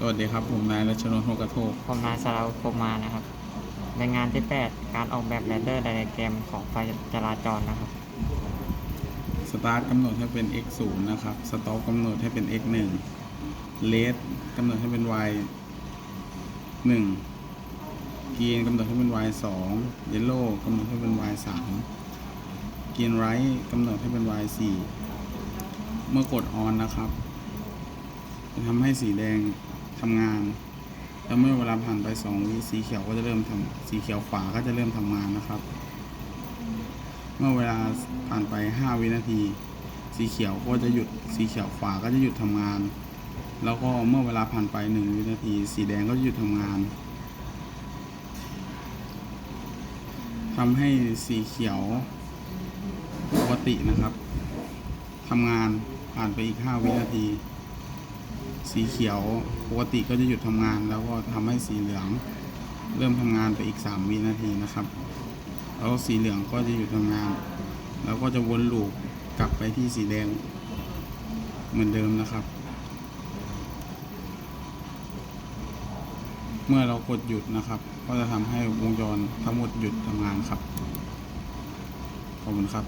สวัสดีครับ ผมนายรัชนนท์โฮกระโทกผมนายสราวุธพรหมานะครับในงานที่ 8 การออกแบบแรนเดอร์ไดอะแกรมของไฟจราจรนะครับ สตาร์ทกำหนดให้เป็น x 0นะครับ สต็อปกำหนดให้เป็น x 1เลสกำหนดให้เป็น y 1กรีนกำหนดให้เป็น y 2เยลโล่กำหนดให้เป็น y 3กรีนไรท์กำหนดให้เป็น y 4เมื่อกด on นะครับจะทำให้สีแดง ทำงาน แล้วเมื่อเวลาผ่านไป2วิสีเขียวก็จะเริ่มทำสีเขียวขวาก็จะเริ่มทำงานนะครับ เมื่อเวลาผ่านไป5วินาที สีเขียวก็จะหยุดสีเขียวขวาก็จะหยุดทำงาน แล้วก็เมื่อเวลาผ่านไป1วินาที สีแดงก็จะหยุดทำงานทำให้สีเขียวปกตินะครับทำงานผ่านไปอีก 5 วินาที สีเขียวปกติก็จะหยุดทำงาน แล้วก็ทำให้สีเหลือง เริ่มทำงานไปอีก 3 วินาทีนะครับ แล้วสีเหลืองก็จะหยุดทำงาน แล้วก็จะวนลูปกลับไปที่สีแดงเหมือนเดิมนะครับ เมื่อเรากดหยุดนะครับ ก็จะทำให้วงจรทั้งหมดหยุดทำงานครับ ขอบคุณครับ